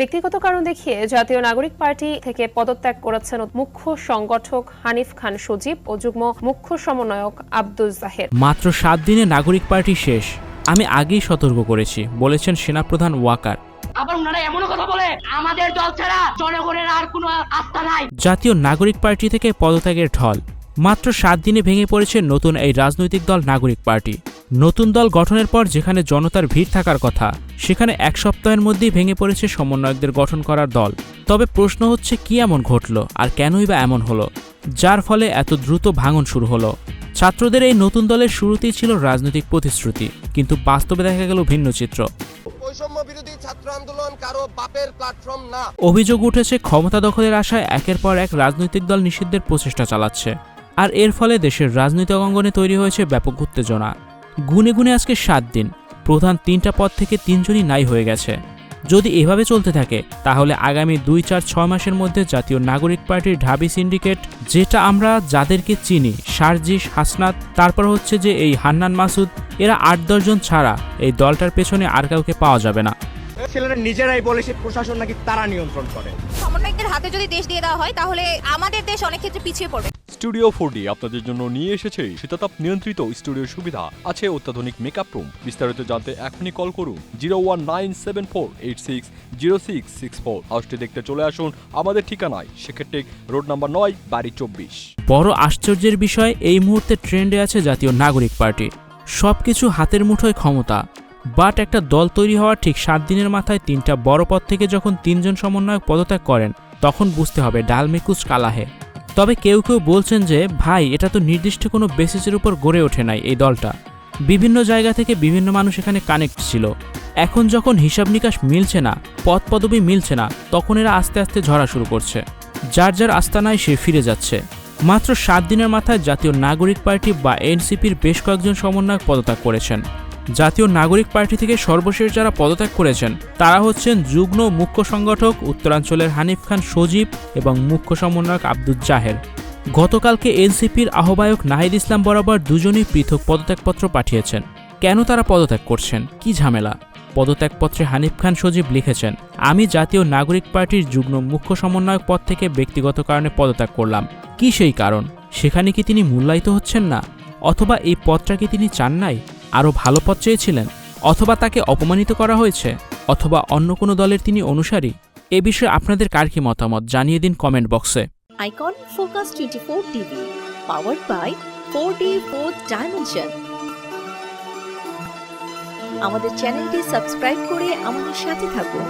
ব্যক্তিগত কারণ দেখিয়ে জাতীয় নাগরিক পার্টি থেকে পদত্যাগ করেছেন মুখ্য সংগঠক হানিফ খান সজীব ও যুগ্ম মুখ্য সমন্বয়ক আব্দুল জাহের। মাত্র সাত দিনে নাগরিক পার্টি শেষ। আমি আগেই সতর্ক করেছি বলেছেন সেনাপ্রধান ওয়াকার। আবার ওনারা এমনও কথা বলে আমাদের দল ছাড়া জনগণের আর কোনো আস্থা নাই। জাতীয় নাগরিক পার্টি থেকে পদত্যাগের ঢল। মাত্র সাত দিনে ভেঙে পড়েছে নতুন এই রাজনৈতিক দল নাগরিক পার্টি। নতুন দল গঠনের পর যেখানে জনতার ভিড় থাকার কথা সেখানে এক সপ্তাহের মধ্যেই ভেঙে পড়েছে সমন্বয়কদের গঠন করার দল। তবে প্রশ্ন হচ্ছে কি এমন ঘটল আর কেনই বা এমন হলো? যার ফলে এত দ্রুত ভাঙন শুরু হলো। ছাত্রদের এই নতুন দলের শুরুতেই ছিল রাজনৈতিক প্রতিশ্রুতি কিন্তু বাস্তবে দেখা গেল ভিন্ন চিত্র। বৈষম্য বিরোধী কারও বাপের অভিযোগ উঠেছে ক্ষমতা দখলের আশায় একের পর এক রাজনৈতিক দল নিষিদ্ধের প্রচেষ্টা চালাচ্ছে। আর এর ফলে দেশের রাজনৈতিক অঙ্গনে তৈরি হয়েছে ব্যাপক উত্তেজনা। গুনে গুনে আজকে সাত দিন। প্রধান তিনটা পদ থেকে তিনজনই নাই হয়ে গেছে। যদি এভাবে চলতে থাকে তাহলে আগামী দুই চার ছয় মাসের মধ্যে জাতীয় নাগরিক পার্টির ঢাবি সিন্ডিকেট যেটা আমরা যাদেরকে চিনি সার্জিস হাসনাত তারপর হচ্ছে যে এই হান্নান মাসুদ এরা আট দশজন ছাড়া এই দলটার পেছনে আর কাউকে পাওয়া যাবে না। ছেলেরা নিজেরাই বলে সে প্রশাসন নাকি তারা নিয়ন্ত্রণ করে। সমন্বয়কদের হাতে যদি দেশ দিয়ে দেওয়া হয় তাহলে আমাদের দেশ অনেক ক্ষেত্রে পিছিয়ে পড়বে। স্টুডিও ফোর আপনাদের জন্য নিয়ে এসেছে শীতাতাপ নিয়ন্ত্রিত স্টুডিও সুবিধা। আছে অত্যাধুনিক মেকআপ রুম বিস্তারিত জানতে এখনই কল করুন zero one nine seven four eight six zero six six four হাউসটি দেখতে চলে আসুন আমাদের ঠিকানায়। সেক্ষেত্রে রোড নাম্বার নয়, বাড়ি চব্বিশ। বড় আশ্চর্যের বিষয়, এই মুহূর্তে ট্রেন্ডে আছে জাতীয় নাগরিক পার্টি। সবকিছু হাতের মুঠোয় ক্ষমতা। বাট একটা দল তৈরি হওয়ার ঠিক সাত দিনের মাথায় তিনটা বড় পদ থেকে যখন তিনজন সমন্বয়ক পদত্যাগ করেন, তখন বুঝতে হবে ডালমেকুচ কালাহে। তবে কেউ কেউ বলছেন যে, ভাই, এটা তো নির্দিষ্ট কোনো বেসিসের উপর গড়ে ওঠে নাই এই দলটা। বিভিন্ন জায়গা থেকে বিভিন্ন মানুষ এখানে কানেক্ট ছিল। এখন যখন হিসাব নিকাশ মিলছে না পদ পদবি মিলছে না, তখন এরা আস্তে আস্তে ঝরা শুরু করছে। যার যার আস্তানায় সে ফিরে যাচ্ছে। মাত্র সাত দিনের মাথায় জাতীয় নাগরিক পার্টি বা এনসিপির বেশ কয়েকজন সমন্বয়ক পদত্যাগ করেছেন। জাতীয় নাগরিক পার্টি থেকে সর্বশেষ যারা পদত্যাগ করেছেন, তারা হচ্ছেন যুগ্ম মুখ্য সংগঠক উত্তরাঞ্চলের হানিফ খান সজীব এবং মুখ্য সমন্বয়ক আব্দুল জাহের। গতকালকে এনসিপির আহ্বায়ক নাহিদ ইসলাম বরাবর দুজনই পৃথক পদত্যাগপত্র পাঠিয়েছেন। কেন তারা পদত্যাগ করছেন? কি ঝামেলা? পদত্যাগপত্রে হানিফ খান সজীব লিখেছেন, আমি জাতীয় নাগরিক পার্টির যুগ্ম মুখ্য সমন্বয়ক পদ থেকে ব্যক্তিগত কারণে পদত্যাগ করলাম। কি সেই কারণ? সেখানে কি তিনি মূল্যায়িত হচ্ছেন না? অথবা এই পদটা কি তিনি চান নাই? আরও ভালো পথ চেয়েছিলেন? অথবা তাকে অপমানিত করা হয়েছে? অথবা অন্য কোনো দলের তিনি অনুসারী? এ বিষয়ে আপনাদের কার কি মতামত? জানিয়ে দিন কমেন্ট বক্সে। Icon Focus twenty four TV, powered by four D four dimension আমাদের চ্যানেলটি সাবস্ক্রাইব করে আমাদের সাথে থাকুন।